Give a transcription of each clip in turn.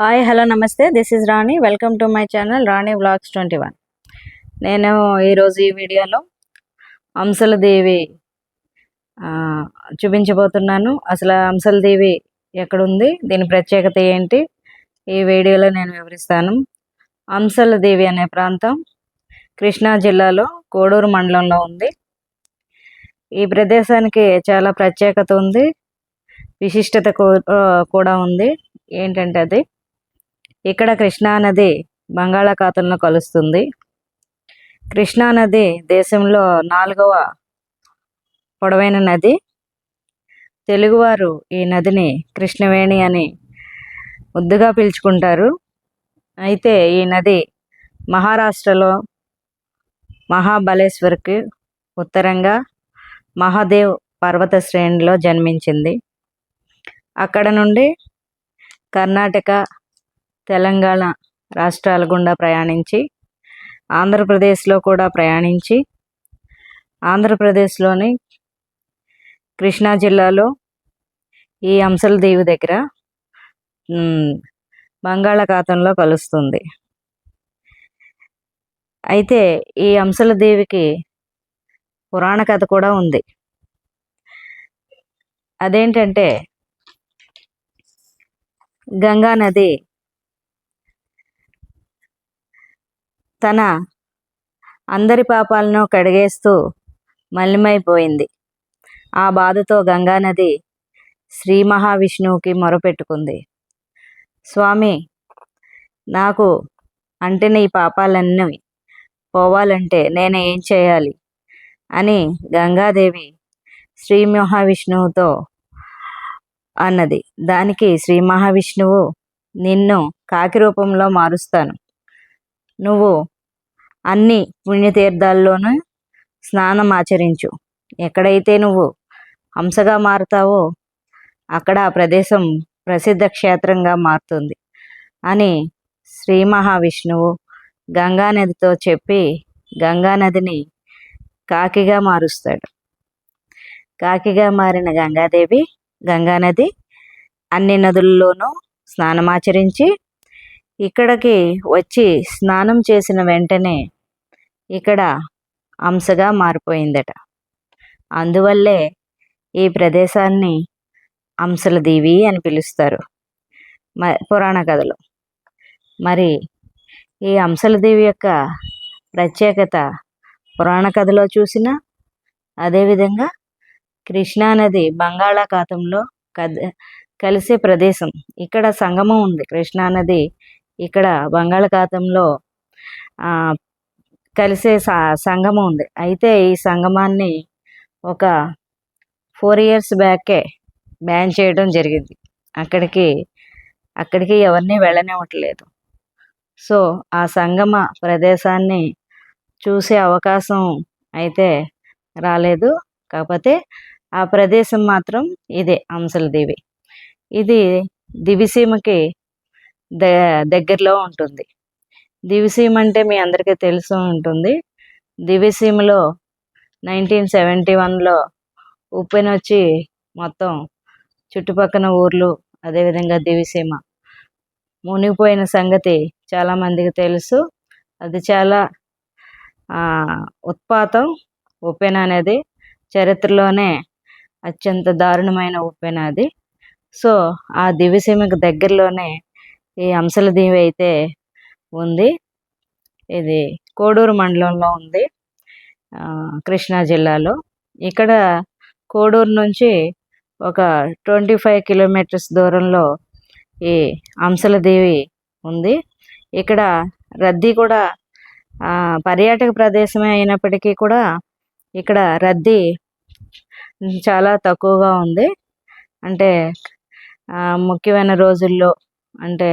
Hi hello నమస్తే this is Rani welcome to my channel Rani vlogs twenty one నేను ఈరోజు ఈ వీడియోలో అంశల దేవి చూపించబోతున్నాను. అసలు అంశల ఎక్కడుంది? దీని ప్రత్యేకత ఏంటి? ఈ వీడియోలో నేను వివరిస్తాను. అంశల దేవి అనే ప్రాంతం కృష్ణా జిల్లాలో కోడూరు మండలంలో ఉంది. ఈ ప్రదేశానికి చాలా ప్రత్యేకత ఉంది. విశిష్టత కూడా ఉంది. ఏంటంటే అది? ఇక్కడ కృష్ణానది బంగాళాఖాతంలో కలుస్తుంది. కృష్ణానది దేశంలో నాలుగవ పొడవైన నది. తెలుగువారు ఈ నదిని కృష్ణవేణి అని ముద్దుగా పిలుచుకుంటారు. అయితే ఈ నది మహారాష్ట్రలో మహాబలేశ్వర్కి ఉత్తరంగా మహాదేవ్ పర్వత శ్రేణిలో జన్మించింది. అక్కడ నుండి కర్ణాటక తెలంగాణ రాష్ట్రాల గుండా ప్రయాణించి ఆంధ్రప్రదేశ్లో కూడా ప్రయాణించి ఆంధ్రప్రదేశ్లోని కృష్ణా జిల్లాలో ఈ అంశల దేవి దగ్గర బంగాళాఖాతంలో కలుస్తుంది. అయితే ఈ అంశల దేవికి పురాణ కథ కూడా ఉంది. అదేంటంటే గంగా నది తన అందరి పాపాలను కడిగేస్తూ మలిమైపోయింది ఆ బాధతో గంగానది శ్రీ మహావిష్ణువుకి మొరపెట్టుకుంది. స్వామి నాకు అంటే ఈ పాపాలన్నీ పోవాలంటే నేను ఏం చేయాలి? అని గంగాదేవి శ్రీ మహావిష్ణువుతో అన్నది. దానికి శ్రీ మహావిష్ణువు నిన్ను కాకి రూపంలో మారుస్తాను. నువ్వు అన్ని పుణ్యతీర్థాల్లోనూ స్నానం ఆచరించు ఎక్కడైతే నువ్వు హంసగా మారుతావో అక్కడ ఆ ప్రదేశం ప్రసిద్ధ క్షేత్రంగా మారుతుంది అని శ్రీ మహావిష్ణువు గంగానదితో చెప్పి గంగానదిని కాకిగా మారుస్తాడు. కాకిగా మారిన గంగాదేవి గంగానది అన్ని నదుల్లోనూ స్నానమాచరించి ఇక్కడికి వచ్చి స్నానం చేసిన వెంటనే ఇక్కడ అంశగా మారిపోయిందట. అందువల్లే ఈ ప్రదేశాన్ని అంశల దీవి అని పిలుస్తారు. మ పురాణ కథలు. మరి ఈ అంశల దేవి యొక్క ప్రత్యేకత పురాణ కథలో చూసిన అదేవిధంగా కృష్ణానది బంగాళాఖాతంలో కద కలిసే ప్రదేశం. ఇక్కడ సంగమం ఉంది. కృష్ణానది ఇక్కడ బంగాళాఖాతంలో కలిసే సంగమం ఉంది. అయితే ఈ సంగమాన్ని ఒక ఫోర్ ఇయర్స్ బ్యాకే బ్యాన్ చేయడం జరిగింది. అక్కడికి అక్కడికి ఎవరిని వెళ్ళనివ్వట్లేదు. సో ఆ సంగమ ప్రదేశాన్ని చూసే అవకాశం అయితే రాలేదు. కాకపోతే ఆ ప్రదేశం మాత్రం ఇదే అంశల దేవి ఇది దివిసీమకి దగ్గరలో ఉంటుంది. దివిసీమ అంటే మీ అందరికీ తెలుసు ఉంటుంది. దివిసీమలో నైన్టీన్ సెవెంటీ వన్లో ఉపెన్ వచ్చి మొత్తం చుట్టుపక్కల ఊర్లు అదేవిధంగా దివిసీమ. మునిగిపోయిన సంగతి చాలామందికి తెలుసు. అది చాలా ఉత్పాతం ఉప్పెన అనేది చరిత్రలోనే అత్యంత దారుణమైన ఉప్పెన అది. సో ఆ దివిసీమకు దగ్గరలోనే ఈ అంశల దీవి అయితే ఉంది. ఇది కోడూరు మండలంలో ఉంది. కృష్ణా జిల్లాలో. ఇక్కడ కోడూరు నుంచి ఒక ట్వంటీ ఫైవ్ కిలోమీటర్స్ దూరంలో ఈ అంశల దేవి ఉంది. ఇక్కడ రద్దీ కూడా పర్యాటక ప్రదేశమే అయినప్పటికీ కూడా ఇక్కడ రద్దీ చాలా తక్కువగా ఉంది. అంటే ముఖ్యమైన రోజుల్లో అంటే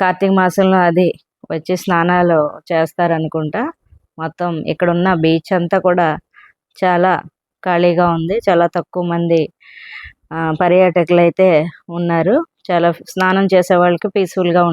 కార్తీక మాసంలో అది వచ్చి స్నానాలు చేస్తారనుకుంటా. మొత్తం ఇక్కడ ఉన్న బీచ్ అంతా కూడా చాలా ఖాళీగా ఉంది. చాలా తక్కువ మంది పర్యాటకులు అయితే ఉన్నారు. చాలా స్నానం చేసే వాళ్ళకి పీస్ఫుల్గా ఉంది